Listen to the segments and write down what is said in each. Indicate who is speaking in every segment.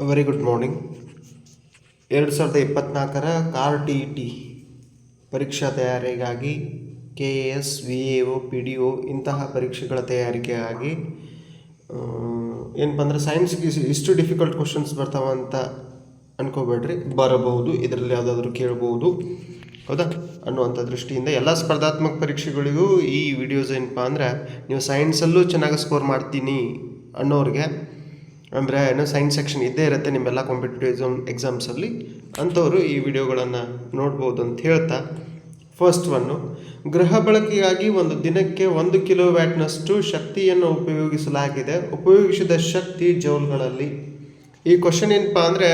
Speaker 1: Very good morning ಎರಡು ಸಾವಿರದ ಇಪ್ಪತ್ತ್ನಾಲ್ಕರ ಕಾರ್ ಟಿ ಟಿ ಪರೀಕ್ಷಾ ತಯಾರಿಗಾಗಿ K A S, V A O P D O ಇಂತಹ ಪರೀಕ್ಷೆಗಳ ತಯಾರಿಕೆಗಾಗಿ ಏನಪ್ಪ ಅಂದರೆ ಸೈನ್ಸ್ಗೆ ಇಷ್ಟು ಡಿಫಿಕಲ್ಟ್ ಕ್ವಶನ್ಸ್ ಬರ್ತಾವ ಅಂತ ಅನ್ಕೋಬೇಡ್ರಿ. ಬರಬಹುದು, ಇದರಲ್ಲಿ ಯಾವುದಾದ್ರೂ ಕೇಳಬಹುದು ಹೌದಾ? ಅನ್ನುವಂಥ ದೃಷ್ಟಿಯಿಂದ ಎಲ್ಲ ಸ್ಪರ್ಧಾತ್ಮಕ ಪರೀಕ್ಷೆಗಳಿಗೂ ಈ ವಿಡಿಯೋಸ್ ಏನಪ್ಪ ಅಂದರೆ ನೀವು ಸೈನ್ಸಲ್ಲೂ ಚೆನ್ನಾಗಿ ಸ್ಕೋರ್ ಮಾಡ್ತೀನಿ ಅನ್ನೋರಿಗೆ ಅಂದರೆ ಏನೋ ಸೈನ್ಸ್ ಸೆಕ್ಷನ್ ಇದ್ದೇ ಇರುತ್ತೆ, ನಿಮ್ಮೆಲ್ಲ ಕಾಂಪಿಟೇಟಿವ್ ಎಕ್ಸಾಮ್ ಎಕ್ಸಾಮ್ಸಲ್ಲಿ ಅಂಥವರು ಈ ವಿಡಿಯೋಗಳನ್ನು ನೋಡ್ಬೋದು ಅಂತ ಹೇಳ್ತಾ. ಫಸ್ಟ್ ಒನ್ನು ಗೃಹ ಬಳಕೆಗಾಗಿ ಒಂದು ದಿನಕ್ಕೆ ಒಂದು ಕಿಲೋ ವ್ಯಾಟ್ನಷ್ಟು ಶಕ್ತಿಯನ್ನು ಉಪಯೋಗಿಸಲಾಗಿದೆ. ಉಪಯೋಗಿಸಿದ ಶಕ್ತಿ ಜೌಲ್ಗಳಲ್ಲಿ. ಈ ಕ್ವಶನ್ ಏನಪ್ಪ ಅಂದರೆ,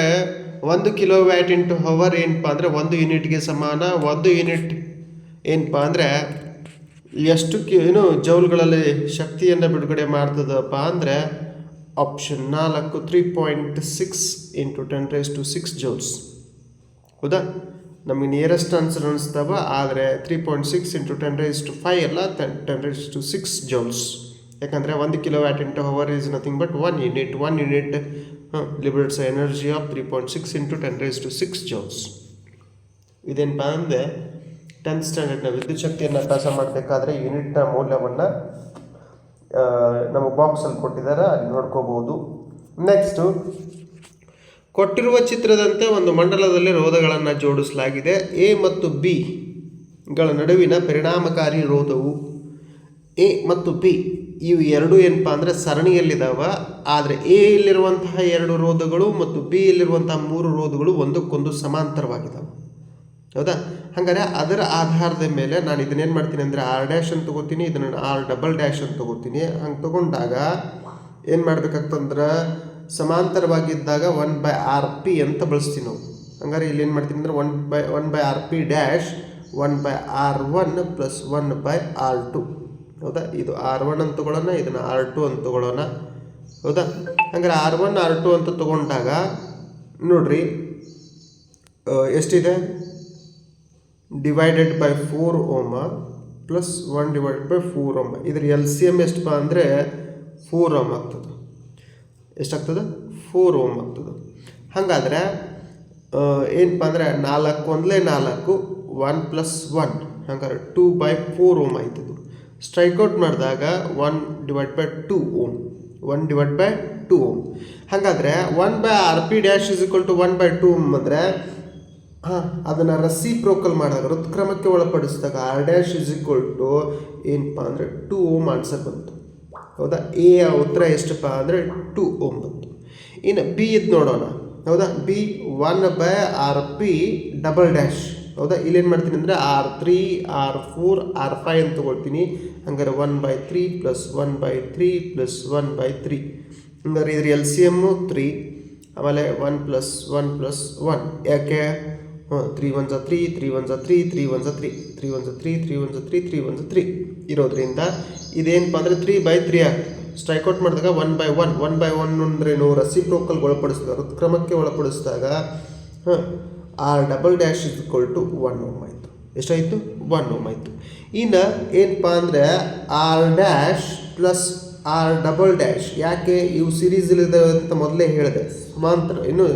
Speaker 1: ಒಂದು ಕಿಲೋ ವ್ಯಾಟ್ ಇಂಟು ಹವರ್ ಏನಪ್ಪ ಅಂದರೆ, ಒಂದು ಯೂನಿಟ್ಗೆ ಸಮಾನ, ಒಂದು ಯೂನಿಟ್ ಏನಪ್ಪ ಅಂದರೆ, ಎಷ್ಟು ಏನು ಜೌಲ್ಗಳಲ್ಲಿ ಶಕ್ತಿಯನ್ನು ಬಿಡುಗಡೆ ಮಾಡ್ತದಪ್ಪ ಅಂದರೆ ಆಪ್ಷನ್ ನಾಲ್ಕು three point six into ten raise to six joules ಹೌದಾ? ನಮಗೆ ನಿಯರೆಸ್ಟ್ ಆನ್ಸರ್ ಅನಿಸ್ತಾವ, ಆದರೆ three point six into ten raise to five ಅಲ್ಲ ten ten raise to six joules ಯಾಕಂದರೆ ಒಂದು kilo watt into hour is nothing but one unit one unit liberates energy of three point six into ten raise to six joules ಇದೇನಪ್ಪ ಅಂದರೆ tenth ಸ್ಟ್ಯಾಂಡರ್ಡ್ನ ವಿದ್ಯುತ್ ಶಕ್ತಿಯನ್ನು ಮಾಡಬೇಕಾದ್ರೆ ಯೂನಿಟ್ನ ಮೌಲ್ಯವನ್ನು ನಮಗೆ ಬಾಕ್ಸಲ್ಲಿ ಕೊಟ್ಟಿದ್ದಾರೆ, ಅಲ್ಲಿ ನೋಡ್ಕೋಬೋದು ನೆಕ್ಸ್ಟು ಕೊಟ್ಟಿರುವ ಚಿತ್ರದಂತೆ ಒಂದು ಮಂಡಲದಲ್ಲಿ ರೋಧಗಳನ್ನು ಜೋಡಿಸಲಾಗಿದೆ. ಎ ಮತ್ತು ಬಿ ಗಳ ನಡುವಿನ ಪರಿಣಾಮಕಾರಿ ರೋಧವು. ಎ ಮತ್ತು ಬಿ ಇವು ಎರಡು ಏನಪ್ಪ ಅಂದರೆ ಸರಣಿಯಲ್ಲಿದ್ದಾವೆ ಆದರೆ ಎ ಇಲ್ಲಿರುವಂತಹ ಎರಡು ರೋಧಗಳು ಮತ್ತು ಬಿ ಯಲ್ಲಿರುವಂತಹ ಮೂರು ರೋಧಗಳು ಒಂದಕ್ಕೊಂದು ಸಮಾಂತರವಾಗಿದ್ದಾವೆ ಹೌದಾ? ಹಾಗಾದ್ರೆ ಅದರ ಆಧಾರದ ಮೇಲೆ ನಾನು ಇದನ್ನೇನು ಮಾಡ್ತೀನಿ ಅಂದರೆ ಆರ್ ಡ್ಯಾಶ್ ಅಂತ ತಗೋತೀನಿ, ಇದನ್ನು ಆರ್ ಡಬಲ್ ಡ್ಯಾಶ್ ಅಂತ ತಗೋತೀನಿ. ಹಂಗೆ ತಗೊಂಡಾಗ ಏನು ಮಾಡ್ಬೇಕಾಗ್ತಂದ್ರೆ ಸಮಾಂತರವಾಗಿದ್ದಾಗ ಒನ್ ಬೈ ಆರ್ ಪಿ ಅಂತ ಬಳಸ್ತೀವಿ ನಾವು. ಹಂಗಾರೆ ಇಲ್ಲಿ ಏನು ಮಾಡ್ತೀನಿ ಅಂದರೆ one by one by R P dash one by R one plus one by R two ಹೌದಾ? ಇದು ಆರ್ ಒನ್ ಅಂತ ತೊಗೊಳ್ಳೋಣ, ಇದನ್ನು ಆರ್ ಟು ಅಂತ ತೊಗೊಳ್ಳೋಣ. ಹೌದಾ? ಹಂಗಾರೆ ಆರ್ ಒನ್ ಆರ್ ಟು ಅಂತ ತಗೊಂಡಾಗ ನೋಡ್ರಿ ಎಷ್ಟಿದೆ? Divided by four ohm plus one divided by four ohm ಇದ್ರ ಎಲ್ ಸಿ ಎಂ ಎಷ್ಟಪ್ಪ ಅಂದರೆ ಫೋರ್ ಓಮ್ ಆಗ್ತದೆ. ಎಷ್ಟಾಗ್ತದೆ? ಫೋರ್ ಓಮ್ ಆಗ್ತದೆ. ಹಾಗಾದರೆ ಏನಪ್ಪ ಅಂದರೆ ನಾಲ್ಕು ಒಂದಲೇ ನಾಲ್ಕು ಒನ್ ಪ್ಲಸ್ ಒನ್ ಹಂಗಾರೆ ಟೂ ಬೈ ಫೋರ್ ಓಮ್ ಆಯ್ತದು. ಸ್ಟ್ರೈಕ್ಔಟ್ ಮಾಡಿದಾಗ one divide by two ohm one divide by two ohm ಹಾಗಾದರೆ one by R P dash is equal to one by two ohm ಅಂದರೆ ಹಾಂ, ಅದನ್ನು ರಸಿಪ್ರೋಕಲ್ ಮಾಡಿದಾಗ ಹೃತ್ಕ್ರಮಕ್ಕೆ ಒಳಪಡಿಸಿದಾಗ R dash is equal to ಏನಪ್ಪ ಅಂದರೆ ಟು ಓಮ್ ಆನ್ಸರ್ ಬಂತು. ಹೌದಾ? ಎ ಉತ್ತರ ಎಷ್ಟಪ್ಪ ಅಂದರೆ ಟು ಓಮ್ ಬಂತು. ಇನ್ನು ಬಿ ಇದು ನೋಡೋಣ. ಹೌದಾ? B one by R P double dash ಹೌದಾ? ಇಲ್ಲೇನು ಮಾಡ್ತೀನಿ ಅಂದರೆ R three R four R five ಅಂತ ತೊಗೊಳ್ತೀನಿ. ಹಂಗಾರೆ one by three plus one by three plus one by three ಹಂಗಾರೆ ಇದ್ರ ಎಲ್ ಸಿ ಎಮ್ಮು ತ್ರೀ ಆಮೇಲೆ one plus one plus one ಯಾಕೆ? ಹಾಂ ತ್ರೀ ಒನ್ ಝ ತ್ರೀ ತ್ರೀ ಒನ್ ಝ three three one ಝ three three one three three one ಝ three three one ಝ three ಇರೋದ್ರಿಂದ ಇದೇನಪ್ಪ ಅಂದರೆ ತ್ರೀ ಬೈ ತ್ರೀ ಆಗ್ತದೆ ಸ್ಟ್ರೈಕ್ಔಟ್ ಮಾಡಿದಾಗ one by one one by one ಅಂದ್ರೇನು ರಸಿಪ್ರೋಕಲ್ಗೆ ಒಳಪಡಿಸಿದಾಗ ಋತ್ಕ್ರಮಕ್ಕೆ ಒಳಪಡಿಸಿದಾಗ, ಹಾಂ R double dash is equal to one ohm ಆಯಿತು. ಎಷ್ಟಾಯಿತು? ಒನ್ ಓಮ್ ಆಯಿತು. ಇನ್ನು ಏನಪ್ಪ ಅಂದರೆ R dash plus R double dash ಯಾಕೆ? ಇವು ಸೀರೀಸಲ್ಲಿದೆ ಅಂತ ಮೊದಲೇ ಹೇಳಿದೆ. ಸಮಾಂತರ, ಇನ್ನು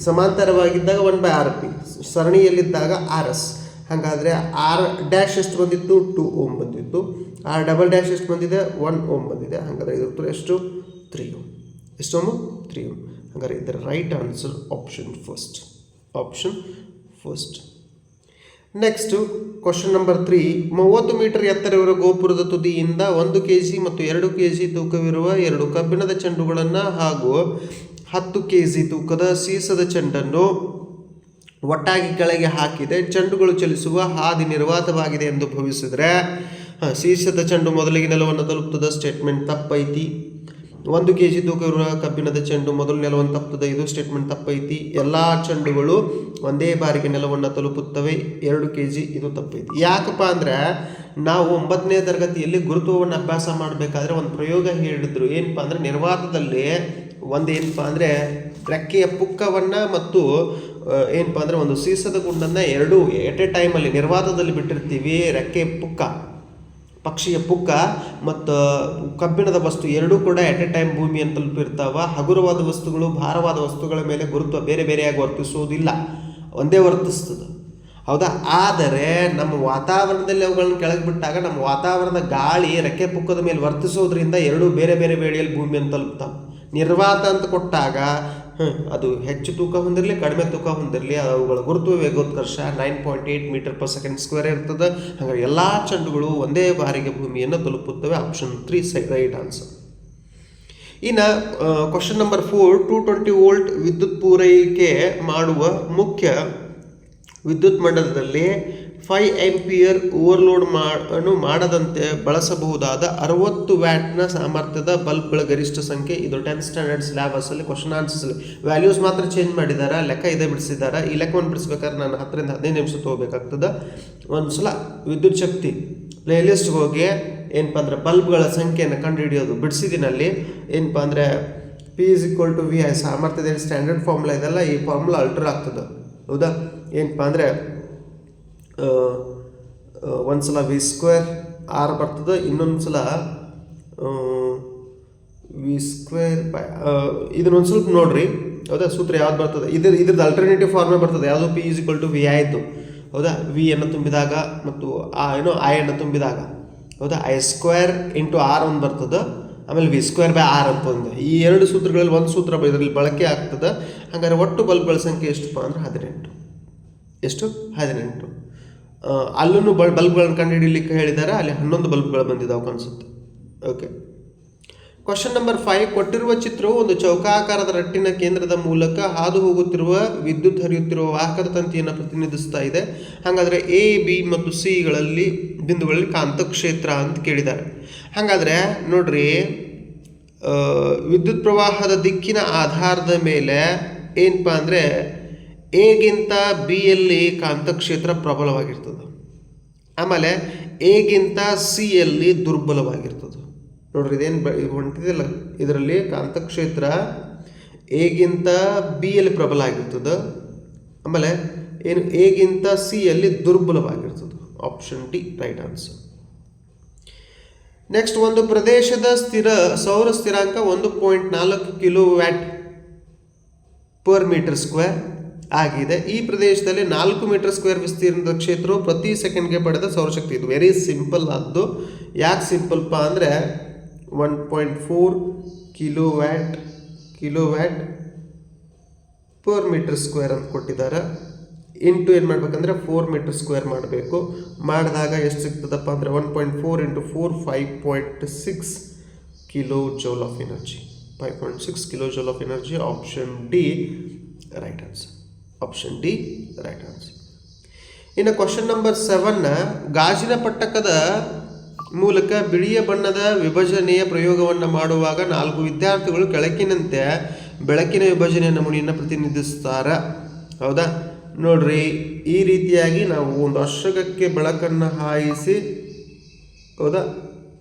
Speaker 1: ಸಮಾಂತರವಾಗಿದ್ದಾಗ ಒನ್ ಬೈ ಆರ್ ಪಿ ಸರಣಿಯಲ್ಲಿದ್ದಾಗ ಆರ್ ಎಸ್ ಹಾಗಾದರೆ ಆರ್ ಡ್ಯಾಶ್ ಎಷ್ಟು ಬಂದಿತ್ತು? ಟು ಓಮ್ ಬಂದಿತ್ತು. ಆರ್ ಡಬಲ್ ಡ್ಯಾಶ್ ಎಷ್ಟು ಬಂದಿದೆ? ಒನ್ ಓಮ್ ಬಂದಿದೆ. ಹಾಗಾದರೆ ಇದ್ರ ಉತ್ತರ ಎಷ್ಟು? ತ್ರೀ ಓಮ್ ಎಷ್ಟು ಓಮು ತ್ರೀ ಓಮ್ ಹಾಗಾದರೆ ಇದರ right answer option first option first next question number three ಮೂವತ್ತು ಮೀಟರ್ ಎತ್ತರವಿರುವ ಗೋಪುರದ ತುದಿಯಿಂದ ಒಂದು ಕೆ ಜಿ ಮತ್ತು ಎರಡು ಕೆ ಜಿ ತೂಕವಿರುವ ಎರಡು ಕಬ್ಬಿಣದ ಚೆಂಡುಗಳನ್ನು ಹಾಗೂ ಹತ್ತು ಕೆ ಜಿ ತೂಕದ ಸೀಸದ ಚೆಂಡನ್ನು ಒಟ್ಟಾಗಿ ಕೆಳಗೆ ಹಾಕಿದೆ. ಚೆಂಡುಗಳು ಚಲಿಸುವ ಹಾದಿ ನಿರ್ವಾತವಾಗಿದೆ ಎಂದು ಭಾವಿಸಿದರೆ, ಹಾಂ, ಸೀಸದ ಚೆಂಡು ಮೊದಲಿಗೆ ನೆಲವನ್ನು ತಲುಪ್ತದ ಸ್ಟೇಟ್ಮೆಂಟ್ ತಪ್ಪೈತಿ. ಒಂದು ಕೆ ಜಿ ತೂಕವಿರುವ ಕಬ್ಬಿಣದ ಚೆಂಡು ಮೊದಲು ನೆಲವನ್ನು ತಪ್ಪುತ್ತದೆ, ಇದು ಸ್ಟೇಟ್ಮೆಂಟ್ ತಪ್ಪೈತಿ. ಎಲ್ಲ ಚೆಂಡುಗಳು ಒಂದೇ ಬಾರಿಗೆ ನೆಲವನ್ನು ತಲುಪುತ್ತವೆ, ಎರಡು ಕೆ ಜಿ ಇದು ತಪ್ಪೈತಿ. ಯಾಕಪ್ಪ ಅಂದರೆ, ನಾವು ಒಂಬತ್ತನೇ ತರಗತಿಯಲ್ಲಿ ಗುರುತ್ವವನ್ನು ಅಭ್ಯಾಸ ಮಾಡಬೇಕಾದ್ರೆ ಒಂದು ಪ್ರಯೋಗ ಹೇಳಿದ್ರು. ಏನಪ್ಪ ಅಂದರೆ, ನಿರ್ವಾತದಲ್ಲಿ ಒಂದು ಏನಪ್ಪ ಅಂದರೆ ರೆಕ್ಕೆಯ ಪುಕ್ಕವನ್ನು ಮತ್ತು ಏನಪ್ಪ ಅಂದರೆ ಒಂದು ಸೀಸದ ಗುಂಡನ್ನು ಎರಡು ಎಟ್ ಎ ಟೈಮಲ್ಲಿ ನಿರ್ವಾತದಲ್ಲಿ ಬಿಟ್ಟಿರ್ತೀವಿ ರೆಕ್ಕೆ ಪುಕ್ಕ, ಪಕ್ಷಿಯ ಪುಕ್ಕ ಮತ್ತು ಕಬ್ಬಿಣದ ವಸ್ತು ಎರಡೂ ಕೂಡ ಎಟ್ ಎ ಟೈಮ್ ಭೂಮಿಯನ್ನು ತಲುಪಿರ್ತಾವ. ಹಗುರವಾದ ವಸ್ತುಗಳು, ಭಾರವಾದ ವಸ್ತುಗಳ ಮೇಲೆ ಗುರುತ್ವ ಬೇರೆ ಬೇರೆಯಾಗಿ ವರ್ತಿಸುವುದಿಲ್ಲ. ಒಂದೇ ವರ್ತಿಸ್ತದೆ. ಹೌದಾ? ಆದರೆ ನಮ್ಮ ವಾತಾವರಣದಲ್ಲಿ ಅವುಗಳನ್ನು ಕೆಳಗೆ ಬಿಟ್ಟಾಗ ನಮ್ಮ ವಾತಾವರಣದ ಗಾಳಿ ರೆಕ್ಕೆ ಪುಕ್ಕದ ಮೇಲೆ ವರ್ತಿಸೋದ್ರಿಂದ ಎರಡೂ ಬೇರೆ ಬೇರೆ ವೇಳೆಯಲ್ಲಿ ಭೂಮಿಯನ್ನು ತಲುಪ್ತಾವೆ. ನಿರ್ವಾತ ಅಂತ ಕೊಟ್ಟಾಗ ಅದು ಹೆಚ್ಚು ತೂಕ ಹೊಂದಿರಲಿ, ಕಡಿಮೆ ತೂಕ ಹೊಂದಿರಲಿ, ಅವುಗಳ ಗುರುತ್ವ ವೇಗೋತ್ಕರ್ಷ nine point eight metre per second square ಇರ್ತದೆ. ಹಾಗಾಗಿ ಎಲ್ಲ ಚೆಂಡುಗಳು ಒಂದೇ ಬಾರಿಗೆ ಭೂಮಿಯನ್ನು ತಲುಪುತ್ತವೆ. ಆಪ್ಷನ್ ತ್ರೀ ಸೈ ರೈಟ್ ಆನ್ಸರ್ ಇನ್ನು question number four two twenty volt ವಿದ್ಯುತ್ ಪೂರೈಕೆ ಮಾಡುವ ಮುಖ್ಯ ವಿದ್ಯುತ್ ಮಂಡಲದಲ್ಲಿ ಫೈವ್ ಎಂಪಿಯರ್ ಓವರ್ಲೋಡ್ ಮಾಡನ್ನು ಮಾಡದಂತೆ ಬಳಸಬಹುದಾದ ಅರವತ್ತು ವ್ಯಾಟ್ನ ಸಾಮರ್ಥ್ಯದ ಬಲ್ಬ್ಗಳ ಗರಿಷ್ಠ ಸಂಖ್ಯೆ. ಇದು ಟೆಂತ್ ಸ್ಟ್ಯಾಂಡರ್ಡ್ ಸಿಲೆಬಸ್ಸಲ್ಲಿ ಕ್ವಶನ್ ಆನ್ಸರ್ಸಲ್ಲಿ ವ್ಯಾಲ್ಯೂಸ್ ಮಾತ್ರ ಚೇಂಜ್ ಮಾಡಿದ್ದಾರೆ ಲೆಕ್ಕ ಇದೆ ಬಿಡಿಸಿದ್ದಾರೆ ಈ ಲೆಕ್ಕವನ್ನು ಬಿಡಿಸ್ಬೇಕಾದ್ರೆ ನಾನು ಹತ್ತರಿಂದ ಹದಿನೈದು ನಿಮಿಷ ತೊಗೋಬೇಕಾಗ್ತದೆ. ಒಂದು ಸಲ ವಿದ್ಯುತ್ ಶಕ್ತಿ ಪ್ಲೇಲಿಸ್ಟ್ಗೆ ಹೋಗಿ ಏನಪ್ಪ ಅಂದರೆ ಬಲ್ಬ್ಗಳ ಸಂಖ್ಯೆಯನ್ನು ಕಂಡುಹಿಡಿಯೋದು. ಬಿಡಿಸಿದಿನಲ್ಲಿ ಏನಪ್ಪ ಅಂದರೆ P is equal to V I ಸಾಮರ್ಥ್ಯದ ಸ್ಟ್ಯಾಂಡರ್ಡ್ ಫಾರ್ಮುಲಾ ಇದೆಲ್ಲ ಈ ಫಾರ್ಮುಲಾ ಅಲ್ಟ್ರ್ ಆಗ್ತದೆ. ಹೌದಾ? ಏನಪ್ಪ ಅಂದರೆ ಒಂದು ಸಲ ವಿ ಸ್ಕ್ವೇರ್ ಆರ್ ಬರ್ತದೆ ಇನ್ನೊಂದು ಸಲ ವಿ ಸ್ಕ್ವೇರ್ ಬೈ ಇದನ್ನೊಂದು ಸ್ವಲ್ಪ ನೋಡ್ರಿ. ಹೌದಾ? ಸೂತ್ರ ಯಾವ್ದು ಬರ್ತದೆ? ಇದ್ರ ಇದ್ರದ್ದು ಅಲ್ಟರ್ನೇಟಿವ್ ಫಾರ್ಮೇ ಬರ್ತದೆ. ಯಾವುದು? P is equal to V ಆಯಿತು ಹೌದಾ? ವಿ ಅನ್ನು ತುಂಬಿದಾಗ ಮತ್ತು ಆ, ಏನೋ? ಐ ಅನ್ನು ತುಂಬಿದಾಗ. ಹೌದಾ? ಐ ಸ್ಕ್ವೇರ್ ಇಂಟು ಆರ್ ಒಂದು ಬರ್ತದೆ. ಆಮೇಲೆ ವಿ ಸ್ಕ್ವೇರ್ ಬೈ ಆರ್ ಅಂತ ಒಂದು. ಈ ಎರಡು ಸೂತ್ರಗಳಲ್ಲಿ ಒಂದು ಸೂತ್ರ ಇದರಲ್ಲಿ ಬಳಕೆ ಆಗ್ತದೆ. ಹಾಗಾದ್ರೆ ಒಟ್ಟು ಬಲ್ಬ್ಗಳ ಸಂಖ್ಯೆ ಎಷ್ಟಪ್ಪ ಅಂದ್ರೆ ಹದಿನೆಂಟು. ಎಷ್ಟು? ಹದಿನೆಂಟು. ಅಲ್ಲೂ ಬಲ್ ಬಲ್ಬ್ಗಳನ್ನು ಕಂಡುಹಿಡಿಯಲಿಕ್ಕೆ ಹೇಳಿದ್ದಾರೆ ಅಲ್ಲಿ ಹನ್ನೊಂದು ಬಲ್ಬ್ಗಳು ಬಂದಿದ್ದಾವೆ ಅನ್ಸುತ್ತೆ. ಓಕೆ ಕ್ವಶನ್ ನಂಬರ್ ಫೈವ್ ಕೊಟ್ಟಿರುವ ಚಿತ್ರವು ಒಂದು ಚೌಕಾಕಾರದ ರಟ್ಟಿನ ಕೇಂದ್ರದ ಮೂಲಕ ಹಾದು ಹೋಗುತ್ತಿರುವ ವಿದ್ಯುತ್ ಹರಿಯುತ್ತಿರುವ ವಾಹಕದ ತಂತಿಯನ್ನು ಪ್ರತಿನಿಧಿಸ್ತಾ ಇದೆ. ಹಾಗಾದರೆ ಎ ಬಿ ಮತ್ತು ಸಿಗಳಲ್ಲಿ ಬಿಂದುಗಳಲ್ಲಿ ಕಾಂತಕ್ಷೇತ್ರ ಅಂತ ಕೇಳಿದ್ದಾರೆ. ಹಾಗಾದರೆ ನೋಡ್ರಿ ವಿದ್ಯುತ್ ಪ್ರವಾಹದ ದಿಕ್ಕಿನ ಆಧಾರದ ಮೇಲೆ ಏನಪ್ಪ ಅಂದರೆ ಎಗಿಂತ ಬಿಯಲ್ಲಿ ಕಾಂತಕ್ಷೇತ್ರ ಪ್ರಬಲವಾಗಿರ್ತದೆ. ಆಮೇಲೆ ಎಗಿಂತ ಸಿಯಲ್ಲಿ ದುರ್ಬಲವಾಗಿರ್ತದೆ. ನೋಡ್ರಿ ಇದೇನು ಹೊಂಟಿದೆಯಲ್ಲ, ಇದರಲ್ಲಿ ಕಾಂತಕ್ಷೇತ್ರ ಎಗಿಂತ ಬಿಯಲ್ಲಿ ಪ್ರಬಲ ಆಗಿರ್ತದೆ ಆಮೇಲೆ ಏನು ಎಗಿಂತ ಸಿಯಲ್ಲಿ ದುರ್ಬಲವಾಗಿರ್ತದೆ. Option D right answer next ಒಂದು ಪ್ರದೇಶದ ಸ್ಥಿರ, ಸೌರ ಸ್ಥಿರಾಂಕ ಒಂದು ಪಾಯಿಂಟ್ ನಾಲ್ಕು kilo watt per metre square ಆಗಿದೆ. ಈ ಪ್ರದೇಶದಲ್ಲಿ ನಾಲ್ಕು ಮೀಟರ್ ಸ್ಕ್ವೇರ್ ವಿಸ್ತೀರ್ಣದ ಕ್ಷೇತ್ರವು ಪ್ರತಿ ಸೆಕೆಂಡ್ಗೆ ಪಡೆದ ಸೌರಶಕ್ತಿ. ಇದು ವೆರಿ ಸಿಂಪಲ್ ಆದ್ದು. ಯಾಕೆ ಸಿಂಪಲ್ಪ ಅಂದರೆ one point four kilo watt kilo watt per metre square ಅಂತ ಕೊಟ್ಟಿದ್ದಾರೆ. ಇಂಟು ಏನು ಮಾಡಬೇಕಂದ್ರೆ ಫೋರ್ ಮೀಟರ್ ಸ್ಕ್ವೇರ್ ಮಾಡಬೇಕು. ಮಾಡಿದಾಗ ಎಷ್ಟು ಸಿಗ್ತದಪ್ಪ ಅಂದರೆ one point four into four five point six kilo joule of energy five point six kilo joule of energy option D right answer option D right answer ಇನ್ನು question number ಸೆವೆನ್ನ ಗಾಜಿನ ಪಟ್ಟಕದ ಮೂಲಕ ಬಿಳಿಯ ಬಣ್ಣದ ವಿಭಜನೆಯ ಪ್ರಯೋಗವನ್ನು ಮಾಡುವಾಗ ನಾಲ್ಕು ವಿದ್ಯಾರ್ಥಿಗಳು ಕೆಳಕಿನಂತೆ ಬೆಳಕಿನ ವಿಭಜನೆಯ ನಮೂನೆಯನ್ನು ಪ್ರತಿನಿಧಿಸ್ತಾರ. ಹೌದಾ? ನೋಡ್ರಿ, ಈ ರೀತಿಯಾಗಿ ನಾವು ಒಂದು ಅಶ್ರಗಕ್ಕೆ ಬೆಳಕನ್ನು ಹಾಯಿಸಿ, ಹೌದಾ?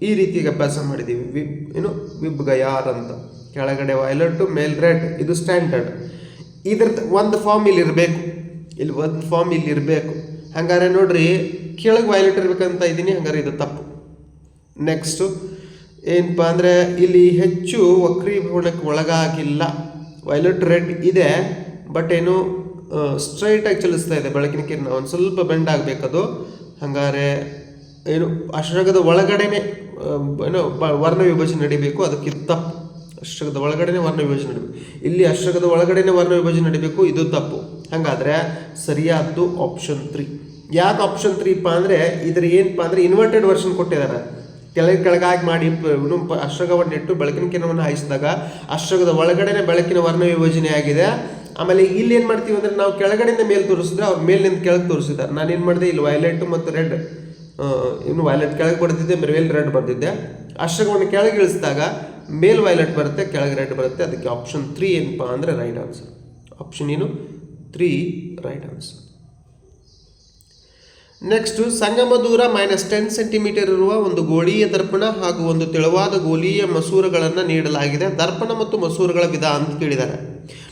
Speaker 1: ಈ ರೀತಿಯಾಗಿ ಅಭ್ಯಾಸ ಮಾಡಿದ್ದೀವಿ. ವಿಬ್, ಏನು? ವಿಬ್ ಗಯಾರ್ ಅಂತ. ಕೆಳಗಡೆ ವೈಲೆಟ್ ಮೇಲ್ ರೆಡ್ ಇದು ಸ್ಟ್ಯಾಂಡರ್ಡ್ ಇದ್ರದ್ದು ಒಂದು ಫಾರ್ಮ್ ಇಲ್ಲಿ ಇರಬೇಕು. ಇಲ್ಲಿ ಒಂದು ಫಾರ್ಮ್ ಇಲ್ಲಿ ಇರಬೇಕು. ಹಂಗಾರೆ ನೋಡ್ರಿ, ಕೆಳಗೆ ವೈಲೆಟ್ ಇರ್ಬೇಕಂತ ಇದ್ದೀನಿ, ಹಂಗಾರೆ ಇದು ತಪ್ಪು. ನೆಕ್ಸ್ಟು ಏನಪ್ಪ ಅಂದರೆ ಇಲ್ಲಿ ಹೆಚ್ಚು ವಕ್ರೀಭವನಕ್ಕೆ ಒಳಗಾಗಿಲ್ಲ. ವೈಲೆಟ್ ರೆಡ್ ಇದೆ ಬಟ್ ಏನು ಸ್ಟ್ರೈಟಾಗಿ ಚಲಿಸ್ತಾ ಇದೆ, ಬೆಳಕಿನ ಕಿರಣ. ಒಂದು ಸ್ವಲ್ಪ ಬೆಂಡ್ ಆಗಬೇಕದು ಹಂಗಾರೆ ಏನು ಅಶ್ರಗದ ಒಳಗಡೆನೆ ಏನು ವರ್ಣ ವಿಭಜನೆ ನಡಿಬೇಕು, ಅದಕ್ಕೆ ತಪ್ಪು. ಅಶ್ರಗದ ಒಳಗಡೆನೆ ವರ್ಣ ವಿಭಜನೆ ನಡಿಬೇಕು. ಇಲ್ಲಿ ಅಷ್ಟಕದ ಒಳಗಡೆನೆ ವರ್ಣ ವಿಭಜನೆ ನಡಿಬೇಕು, ಇದು ತಪ್ಪು. ಹಾಗಾದ್ರೆ ಸರಿಯಾದ್ದು ಆಪ್ಷನ್ ತ್ರೀ ಯಾಕೆ ಆಪ್ಷನ್ ತ್ರೀಪ್ಪ ಅಂದರೆ, ಇದ್ರ ಏನಪ್ಪ ಅಂದರೆ ಇನ್ವರ್ಟೆಡ್ ವರ್ಷನ್ ಕೊಟ್ಟಿದ್ದಾರೆ ಕೆಳಗೆ ಕೆಳಗಾಗಿ ಮಾಡಿ ಅಷ್ಟಕವನ್ನು ಇಟ್ಟು ಬೆಳಕಿನ ಕಿರಣವನ್ನು ಹಾಯಿಸಿದಾಗ ಅಶ್ರಗದ ಒಳಗಡೆನೆ ಬೆಳಕಿನ ವರ್ಣ ವಿಭಜನೆ ಆಗಿದೆ. ಆಮೇಲೆ ಇಲ್ಲಿ ಏನು ಮಾಡ್ತೀವಿ ಅಂದರೆ, ನಾವು ಕೆಳಗಡೆಯಿಂದ ಮೇಲೆ ತೋರಿಸಿದ್ರೆ ಅವ್ರು ಮೇಲಿನಿಂದ ಕೆಳಗೆ ತೋರಿಸಿದ್ದಾರೆ. ನಾನು ಏನು ಮಾಡಿದೆ, ಇಲ್ಲಿ ವೈಲೆಟ್ ಮತ್ತು ರೆಡ್ ಇನ್ನು ವೈಲೆಟ್ ಕೆಳಗೆ ಬರ್ತಿದ್ದೆ ಮೇಲೆ ರೆಡ್ ಬರ್ತಿದ್ದೆ ಅಶ್ರಗವನ್ನು ಕೆಳಗೆ ಇಳಿಸಿದಾಗ ಮೇಲ್ ವೈಲೆಟ್ ಬರುತ್ತೆ, ಕೆಳಗೆ ರೆಡ್ ಬರುತ್ತೆ, ಅದಕ್ಕೆ ಆಪ್ಷನ್ ತ್ರೀ ಏನಪ್ಪ ಅಂದರೆ ರೈಟ್ ಆನ್ಸರ್ ಆಪ್ಷನ್ ಏನು? ತ್ರೀ ರೈಟ್ ಆನ್ಸರ್ ನೆಕ್ಸ್ಟು ಸಂಗಮ ದೂರ ಮೈನಸ್ ಟೆನ್ ಸೆಂಟಿಮೀಟರ್ ಇರುವ ಒಂದು ಗೋಳೀಯ ದರ್ಪಣ ಹಾಗೂ ಒಂದು ತೆಳುವಾದ ಗೋಲೀಯ ಮಸೂರಗಳನ್ನು ನೀಡಲಾಗಿದೆ. ದರ್ಪಣ ಮತ್ತು ಮಸೂರಗಳ ವಿಧ ಅಂತ ಕೇಳಿದ್ದಾರೆ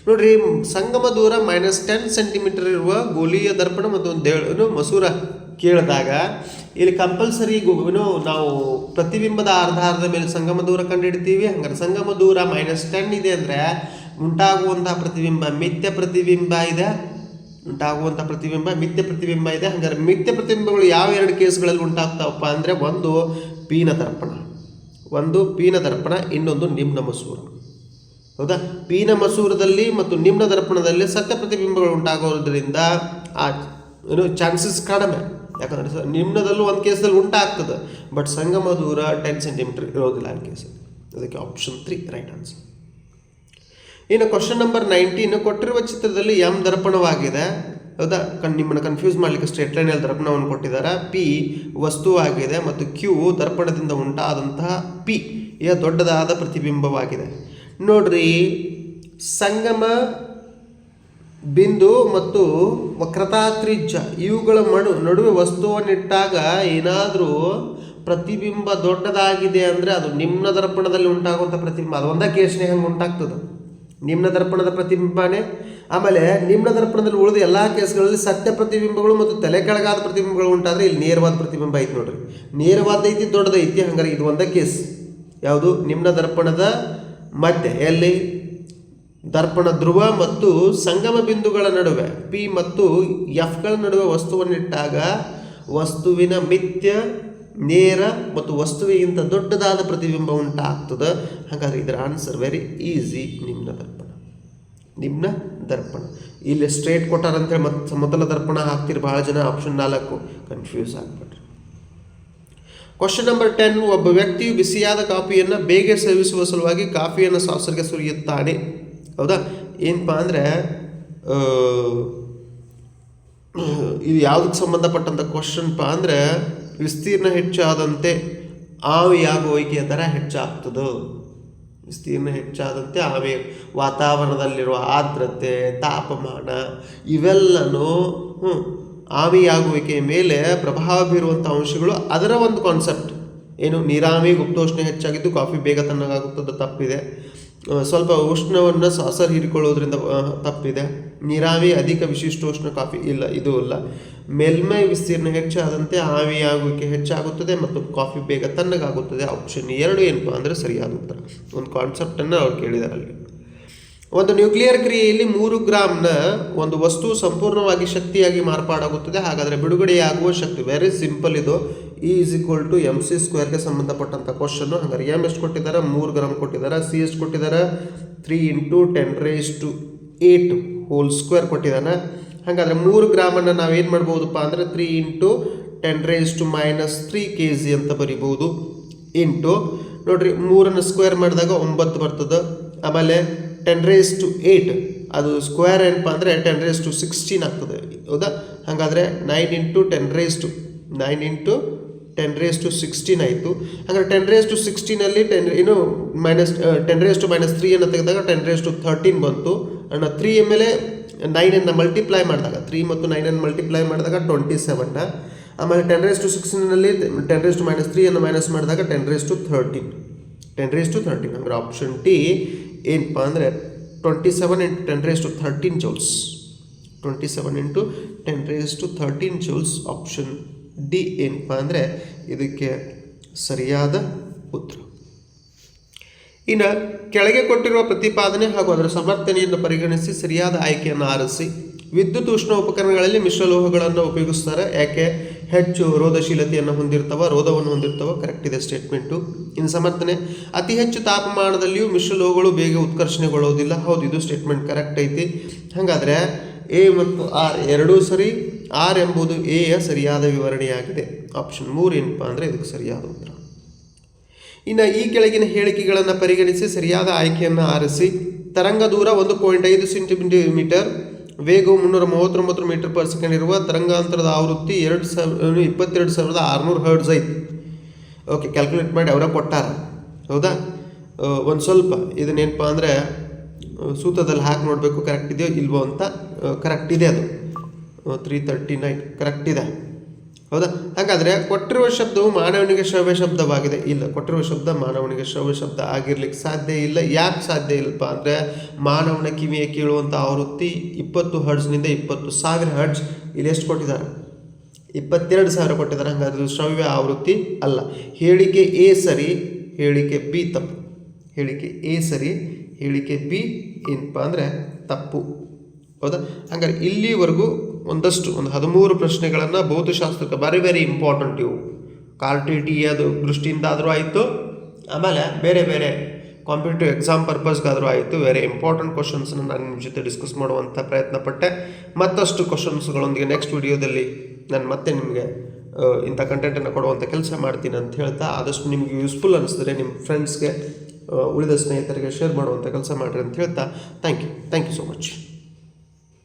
Speaker 1: ನೋಡ್ರಿ, ಸಂಗಮ ದೂರ ಮೈನಸ್ ಟೆನ್ ಸೆಂಟಿಮೀಟರ್ ಇರುವ ಗೋಲೀಯ ದರ್ಪಣ ಮತ್ತು ಒಂದು ಮಸೂರ ಕೇಳಿದಾಗ ಇಲ್ಲಿ ಕಂಪಲ್ಸರಿ ಏನು ನಾವು ಪ್ರತಿಬಿಂಬದ ಆಧಾರದ ಮೇಲೆ ಸಂಗಮ ದೂರ ಕಂಡುಹಿಡ್ತೀವಿ. ಹಂಗಾರೆ ಸಂಗಮ ದೂರ ಮೈನಸ್ ಟೆನ್ ಇದೆ ಅಂದರೆ ಉಂಟಾಗುವಂತಹ ಪ್ರತಿಬಿಂಬ ಮಿಥ್ಯ ಪ್ರತಿಬಿಂಬ ಇದೆ. ಉಂಟಾಗುವಂಥ ಪ್ರತಿಬಿಂಬ ಮಿಥ್ಯ ಪ್ರತಿಬಿಂಬ ಇದೆ. ಹಾಗಾದ್ರೆ ಮಿಥ್ಯ ಪ್ರತಿಬಿಂಬಗಳು ಯಾವ ಎರಡು ಕೇಸ್ಗಳಲ್ಲಿ ಉಂಟಾಗ್ತಾವಪ್ಪ ಅಂದರೆ ಒಂದು ಪೀನ ದರ್ಪಣ, ಒಂದು ಪೀನ ದರ್ಪಣ, ಇನ್ನೊಂದು ನಿಮ್ನ ಮಸೂರ. ಹೌದಾ? ಪೀನ ಮಸೂರದಲ್ಲಿ ಮತ್ತು ನಿಮ್ನ ದರ್ಪಣದಲ್ಲಿ ಸತ್ಯ ಪ್ರತಿಬಿಂಬಗಳು ಉಂಟಾಗೋದ್ರಿಂದ ಆ, ಏನು ಚಾನ್ಸಸ್ ಕಡಿಮೆ. ಯಾಕಂದರೆ ಸರ್ ನಿಮ್ನದಲ್ಲೂ ಒಂದು ಕೇಸಲ್ಲಿ ಉಂಟಾಗ್ತದೆ. ಬಟ್ ಸಂಗಮ ದೂರ ಟೆನ್ ಸೆಂಟಿಮೀಟರ್ ಇರೋದಿಲ್ಲ ಆ ಕೇಸಲ್ಲಿ. ಅದಕ್ಕೆ ಆಪ್ಷನ್ ತ್ರೀ ರೈಟ್ ಆನ್ಸರ್ ಇನ್ನು ಕ್ವಶನ್ ನಂಬರ್ ನೈನ್ಟೀನ್ ಕೊಟ್ಟಿರುವ ಚಿತ್ರದಲ್ಲಿ ಎಂ ದರ್ಪಣವಾಗಿದೆ. ಹೌದಾ? ಕಣ್ ನಿಮ್ಮನ್ನು ಕನ್ಫ್ಯೂಸ್ ಮಾಡಲಿಕ್ಕೆ ಸ್ಟ್ರೇಟ್ ಲೈನಲ್ಲಿ ದರ್ಪಣವನ್ನು ಕೊಟ್ಟಿದ್ದಾರೆ. ಪಿ ವಸ್ತುವಾಗಿದೆ ಮತ್ತು ಕ್ಯೂ ದರ್ಪಣದಿಂದ ಉಂಟಾದಂತಹ ಪಿ ಯ ದೊಡ್ಡದಾದ ಪ್ರತಿಬಿಂಬವಾಗಿದೆ. ನೋಡ್ರಿ, ಸಂಗಮ ಬಿಂದು ಮತ್ತು ವಕ್ರತಾತ್ರಿಜ್ಯ. ಇವುಗಳ ಮಡು, ನಡುವೆ ವಸ್ತುವನ್ನಿಟ್ಟಾಗ ಏನಾದರೂ ಪ್ರತಿಬಿಂಬ ದೊಡ್ಡದಾಗಿದೆ ಅಂದರೆ ಅದು ನಿಮ್ನ ದರ್ಪಣದಲ್ಲಿ ಉಂಟಾಗುವಂಥ ಪ್ರತಿಬಿಂಬ. ಅದು ಒಂದೇ ಕೇಸ್ನೇ ಹಂಗೆ ಉಂಟಾಗ್ತದೆ. ನಿಮ್ನ ದರ್ಪಣದ ಪ್ರತಿಬಿಂಬನೇ. ಆಮೇಲೆ ನಿಮ್ನ ದರ್ಪಣದಲ್ಲಿ ಉಳಿದ ಎಲ್ಲ ಕೇಸ್ಗಳಲ್ಲಿ ಸತ್ಯ ಪ್ರತಿಬಿಂಬಗಳು ಮತ್ತು ತಲೆ ಕೆಳಗಾದ ಪ್ರತಿಬಿಂಬಗಳು ಉಂಟಾದರೆ ಇಲ್ಲಿ ನೇರವಾದ ಪ್ರತಿಬಿಂಬ ಐತಿ ನೋಡ್ರಿ. ನೇರವಾದ ಐತಿ, ದೊಡ್ಡದೈತಿ, ಹಂಗಾರೆ ಇದು ಒಂದೇ ಕೇಸ್. ಯಾವುದು? ನಿಮ್ನ ದರ್ಪಣದ ಮಧ್ಯೆ. ಎಲ್ಲಿ? ದರ್ಪಣ ಧ್ರುವ ಮತ್ತು ಸಂಗಮ ಬಿಂದುಗಳ ನಡುವೆ ಪಿ ಮತ್ತು ಎಫ್ಗಳ ನಡುವೆ ವಸ್ತುವನ್ನಿಟ್ಟಾಗ, ವಸ್ತುವಿನ ಮಿಥ್ಯ, ನೇರ ಮತ್ತು ವಸ್ತುವಿಗಿಂತ ದೊಡ್ಡದಾದ ಪ್ರತಿಬಿಂಬ ಉಂಟಾಗ್ತದೆ. ಹಾಗಾದ್ರೆ ಇದರ ಆನ್ಸರ್ ವೆರಿ ಈಸಿ ನಿಮ್ನ ದರ್ಪಣ. ನಿಮ್ನ ದರ್ಪಣ. ಇಲ್ಲಿ ಸ್ಟ್ರೇಟ್ ಕೊಟ್ಟಾರಂತೇಳಿ ಮತ್ತೆ ಮೊದಲ ದರ್ಪಣ ಹಾಕ್ತಿರಿ ಭಾಳ ಜನ ಆಪ್ಷನ್ ನಾಲ್ಕು. ಕನ್ಫ್ಯೂಸ್ ಆಗ್ಬಿಟ್ರಿ. ಕ್ವಶನ್ ನಂಬರ್ ಟೆನ್ ಒಬ್ಬ ವ್ಯಕ್ತಿಯು ಬಿಸಿಯಾದ ಕಾಫಿಯನ್ನು ಬೇಗ ಸೇವಿಸುವ ಸಲುವಾಗಿ ಕಾಫಿಯನ್ನು ಸಾಸರ್ಗೆ ಸುರಿಯುತ್ತಾನೆ. ಹೌದಾ? ಏನಪ್ಪ ಅಂದರೆ ಇದು ಯಾವುದಕ್ಕೆ ಸಂಬಂಧಪಟ್ಟಂಥ ಕ್ವಶನ್ಪ ಅಂದರೆ, ವಿಸ್ತೀರ್ಣ ಹೆಚ್ಚಾದಂತೆ ಆವಿಯಾಗುವಿಕೆಯ ದರ ಹೆಚ್ಚಾಗ್ತದೆ. ವಿಸ್ತೀರ್ಣ ಹೆಚ್ಚಾದಂತೆ ಆವಿ ವಾತಾವರಣದಲ್ಲಿರುವ ಆರ್ದ್ರತೆ, ತಾಪಮಾನ ಇವೆಲ್ಲನೂ ಹ್ಞೂ ಆವಿಯಾಗುವಿಕೆಯ ಮೇಲೆ ಪ್ರಭಾವ ಬೀರುವಂಥ ಅಂಶಗಳು ಅದರ ಒಂದು ಕಾನ್ಸೆಪ್ಟ್ ಏನು, ನೀರಾವಿ, ಗುಪ್ತೋಷ್ಣ ಹೆಚ್ಚಾಗಿದ್ದು ಕಾಫಿ ಬೇಗ ತಣ್ಣಗಾಗುತ್ತದೆ, ತಪ್ಪಿದೆ. ಸ್ವಲ್ಪ ಉಷ್ಣವನ್ನು ಸಾಸರ್ ಹೀರಿಕೊಳ್ಳೋದ್ರಿಂದ ತಪ್ಪಿದೆ. ನೀರಾವಿ ಅಧಿಕ ವಿಶಿಷ್ಟ ಉಷ್ಣ ಕಾಫಿ ಇಲ್ಲ, ಇದು ಇಲ್ಲ ಮೇಲ್ಮೈ ವಿಸ್ತೀರ್ಣ ಹೆಚ್ಚಾದಂತೆ ಆವಿಯಾಗುವಿಕೆ ಹೆಚ್ಚಾಗುತ್ತದೆ ಮತ್ತು ಕಾಫಿ ಬೇಗ ತಣ್ಣಗಾಗುತ್ತದೆ. ಆಪ್ಷನ್ ಎರಡು ಏನಪ್ಪ ಅಂದರೆ ಸರಿಯಾದ ಉತ್ತರ. ಒಂದು ಕಾನ್ಸೆಪ್ಟನ್ನು ಅವ್ರು ಕೇಳಿದ್ದಾರೆ ಅಲ್ಲಿ ಒಂದು ನ್ಯೂಕ್ಲಿಯರ್ ಕ್ರಿಯೆಯಲ್ಲಿ ಮೂರು ಗ್ರಾಮ್ನ ಒಂದು ವಸ್ತು ಸಂಪೂರ್ಣವಾಗಿ ಶಕ್ತಿಯಾಗಿ ಮಾರ್ಪಾಡಾಗುತ್ತದೆ. ಹಾಗಾದರೆ ಬಿಡುಗಡೆಯಾಗುವ ಶಕ್ತಿ ವೆರಿ ಸಿಂಪಲ್ ಇದು. E is equal to M C ಸ್ಕ್ವೇರ್ಗೆ ಸಂಬಂಧಪಟ್ಟಂಥ ಕ್ವಶನ್ನು ಹಾಗಾದ್ರೆ ಎಂ ಎಷ್ಟು ಕೊಟ್ಟಿದ್ದಾರೆ? ಮೂರು ಗ್ರಾಮ್ ಕೊಟ್ಟಿದ್ದಾರೆ. ಸಿ ಎಷ್ಟು ಕೊಟ್ಟಿದ್ದಾರೆ? Three into ten raise to eight whole square ಕೊಟ್ಟಿದ್ದಾನೆ. ಹಾಗಾದರೆ ಮೂರು ಗ್ರಾಮನ್ನು ನಾವೇನು ಮಾಡ್ಬೋದಪ್ಪ ಅಂದರೆ three into ten raise to minus three K G ಅಂತ ಬರಿಬೋದು ಇಂಟು ನೋಡಿರಿ, ಮೂರನ್ನು ಸ್ಕ್ವೇರ್ ಮಾಡಿದಾಗ ಒಂಬತ್ತು ಬರ್ತದೆ. ಆಮೇಲೆ ಟೆನ್ ರೇಸ್ ಟು ಏಯ್ಟ್ ಅದು ಸ್ಕ್ವೇರ್ ಏನಪ್ಪ ಅಂದರೆ ಟೆನ್ ರೇಸ್ ಟು ಸಿಕ್ಸ್ಟೀನ್ ಆಗ್ತದೆ. ಹೌದಾ? ಹಾಗಾದರೆ nine into ten raise to nine into ten raise to sixteen ಆಯಿತು ಹಾಗಾದ್ರೆ ಟೆನ್ ರೇಸ್ ಟು ಸಿಕ್ಸ್ಟೀನಲ್ಲಿ ಟೆನ್ ಏನು minus ten raise to minus ತ್ರೀಯನ್ನು ತೆಗೆದಾಗ ಟೆನ್ ರೇಸ್ ಟು ಥರ್ಟೀನ್ ಬಂತು ಅಣ್ಣ ತ್ರೀ ಮೇಲೆ ನೈನನ್ನು ಮಲ್ಟಿಪ್ಲೈ ಮಾಡಿದಾಗ ತ್ರೀ ಮತ್ತು ನೈನನ್ನು ಮಲ್ಟಿಪ್ಲೈ ಮಾಡಿದಾಗ ಟ್ವೆಂಟಿ ಸೆವೆನ್ ಆಮೇಲೆ ಟೆನ್ ರೇಸ್ ಟು ಸಿಕ್ಸ್ಟೀನಲ್ಲಿ ಟೆನ್ ರೇಸ್ ಟು ಮೈನಸ್ ತ್ರೀಯನ್ನು ಮೈನಸ್ ಮಾಡಿದಾಗ ten raise to thirteen ten raise to thirteen ಅಂದರೆ ಆಪ್ಷನ್ ಟಿ ಏನಪ್ಪ ಅಂದರೆ twenty seven into ten raise to thirteen joules twenty seven into ten raise to thirteen joules option D ಏನಪ್ಪ ಅಂದರೆ ಇದಕ್ಕೆ ಸರಿಯಾದ ಉತ್ತರ. ಇನ್ನು ಕೆಳಗೆ ಕೊಟ್ಟಿರುವ ಪ್ರತಿಪಾದನೆ ಹಾಗೂ ಅದರ ಸಮರ್ಥನೆಯನ್ನು ಪರಿಗಣಿಸಿ ಸರಿಯಾದ ಆಯ್ಕೆಯನ್ನು ಆರಿಸಿ. ವಿದ್ಯುತ್ ಉಷ್ಣ ಉಪಕರಣಗಳಲ್ಲಿ ಮಿಶ್ರಲೋಹಗಳನ್ನು ಉಪಯೋಗಿಸ್ತಾರೆ. ಯಾಕೆ? ಹೆಚ್ಚು ರೋಧಶೀಲತೆಯನ್ನು ಹೊಂದಿರ್ತವ, ರೋಧವನ್ನು ಹೊಂದಿರ್ತವ ಕರೆಕ್ಟ್ ಇದೆ ಸ್ಟೇಟ್ಮೆಂಟು ಇನ್ನು ಸಮರ್ಥನೆ, ಅತಿ ಹೆಚ್ಚು ತಾಪಮಾನದಲ್ಲಿಯೂ ಮಿಶ್ರಲೋಹಗಳು ಬೇಗ ಉತ್ಕರ್ಷಣೆಗೊಳ್ಳೋದಿಲ್ಲ ಹೌದು, ಇದು ಸ್ಟೇಟ್ಮೆಂಟ್ ಕರೆಕ್ಟ್ ಐತಿ. ಹಾಗಾದರೆ ಎ ಮತ್ತು ಆರ್ ಎರಡೂ ಸರಿ ಆರ್ ಎಂಬುದು ಎ ಯ ಸರಿಯಾದ ವಿವರಣೆಯಾಗಿದೆ. ಆಪ್ಷನ್ ಮೂರು ಏನಪ್ಪ ಅಂದರೆ ಇದಕ್ಕೆ ಸರಿಯಾದ ಉತ್ತರ. ಇನ್ನು ಈ ಕೆಳಗಿನ ಹೇಳಿಕೆಗಳನ್ನು ಪರಿಗಣಿಸಿ ಸರಿಯಾದ ಆಯ್ಕೆಯನ್ನು ಆರಿಸಿ. ತರಂಗ ದೂರ ಒಂದು ಪಾಯಿಂಟ್ ಐದು ಸೆಂಟಿಮೀಟರ್, ವೇಗವು ಮುನ್ನೂರ ಮೂವತ್ತೊಂಬತ್ತು ಮೀಟರ್ ಪರ್ ಸೆಕೆಂಡ್ ಇರುವ ತರಂಗಾಂತರದ ಆವೃತ್ತಿ ಎರಡು ಸಾವಿರ ಇಪ್ಪತ್ತೆರಡು ಸಾವಿರದ ಆರುನೂರು ಹರ್ಡ್ಸ್ ಐತಿ. ಓಕೆ, ಕ್ಯಾಲ್ಕುಲೇಟ್ ಮಾಡಿ ಅವರ ಕೊಟ್ಟಾರ. ಹೌದಾ? ಒಂದು ಸ್ವಲ್ಪ ಇದನ್ನೇನಪ್ಪ ಅಂದರೆ ಸೂತ್ರದಲ್ಲಿ ಹಾಕಿ ನೋಡಬೇಕು ಕರೆಕ್ಟ್ ಇದೆಯೋ ಇಲ್ವೋ ಅಂತ ಕರೆಕ್ಟ್ ಇದೆ ಅದು. ತ್ರೀ ತರ್ಟಿ ನೈನ್ ಕರೆಕ್ಟ್ ಇದೆ. ಹೌದಾ? ಹಾಗಾದರೆ ಕೊಟ್ಟಿರುವ ಶಬ್ದವು ಮಾನವನಿಗೆ ಶ್ರವ್ಯ ಶಬ್ದವಾಗಿದೆ. ಇಲ್ಲ, ಕೊಟ್ಟಿರುವ ಶಬ್ದ ಮಾನವನಿಗೆ ಶ್ರವ್ಯ ಶಬ್ದ ಆಗಿರ್ಲಿಕ್ಕೆ ಸಾಧ್ಯ ಇಲ್ಲ. ಯಾಕೆ ಸಾಧ್ಯ ಇಲ್ಲಪ್ಪ ಅಂದರೆ ಮಾನವನ ಕಿವಿಯ ಕೇಳುವಂಥ ಆವೃತ್ತಿ ಇಪ್ಪತ್ತು ಹರ್ಡ್ಸ್ನಿಂದ ಇಪ್ಪತ್ತು ಸಾವಿರ ಹರ್ಡ್ಸ್ ಇಲ್ಲಿ ಎಷ್ಟು ಕೊಟ್ಟಿದ್ದಾರೆ? ಇಪ್ಪತ್ತೆರಡು ಸಾವಿರ ಕೊಟ್ಟಿದ್ದಾರೆ. ಹಾಗಾದ್ರೆ ಶ್ರವ್ಯ ಆವೃತ್ತಿ ಅಲ್ಲ. ಹೇಳಿಕೆ ಎ ಸರಿ, ಹೇಳಿಕೆ ಬಿ ತಪ್ಪು. ಹೇಳಿಕೆ ಎ ಸರಿ, ಹೇಳಿಕೆ ಬಿ ಏನಪ್ಪ ಅಂದರೆ ತಪ್ಪು. ಹೌದಾ? ಹಂಗಾರೆ ಇಲ್ಲಿವರೆಗೂ ಒಂದಷ್ಟು, ಒಂದು ಹದಿಮೂರು ಪ್ರಶ್ನೆಗಳನ್ನು ಭೌತಶಾಸ್ತ್ರಕ್ಕೆ ವೆರಿ ವೆರಿ ಇಂಪಾರ್ಟೆಂಟ್ ಇವು. ಕಾರ್ಟಿ ಅದು ದೃಷ್ಟಿಯಿಂದ ಆದರೂ ಆಯಿತು, ಆಮೇಲೆ ಬೇರೆ ಬೇರೆ ಕಾಂಪಿಟೇಟಿವ್ ಎಕ್ಸಾಮ್ ಪರ್ಪಸ್ಗಾದರೂ ಆಯಿತು ವೆರಿ ಇಂಪಾರ್ಟೆಂಟ್ ಕ್ವಶನ್ಸ್ನ ನಾನು ನಿಮ್ಮ ಜೊತೆ ಡಿಸ್ಕಸ್ ಮಾಡುವಂಥ ಪ್ರಯತ್ನ ಪಟ್ಟೆ ಮತ್ತಷ್ಟು ಕ್ವಶನ್ಸ್ಗಳೊಂದಿಗೆ ನೆಕ್ಸ್ಟ್ ವಿಡಿಯೋದಲ್ಲಿ ನಾನು ಮತ್ತೆ ನಿಮಗೆ ಇಂಥ ಕಂಟೆಂಟನ್ನು ಕೊಡುವಂಥ ಕೆಲಸ ಮಾಡ್ತೀನಿ ಅಂತ ಹೇಳ್ತಾ, ಆದಷ್ಟು ನಿಮಗೆ ಯೂಸ್ಫುಲ್ ಅನಿಸಿದ್ರೆ ನಿಮ್ಮ ಫ್ರೆಂಡ್ಸ್ಗೆ ಉಳಿದ ಸ್ನೇಹಿತರಿಗೆ ಶೇರ್ ಮಾಡುವಂಥ ಕೆಲಸ ಮಾಡಿರಿ ಅಂತ ಹೇಳ್ತಾ thank you thank you so much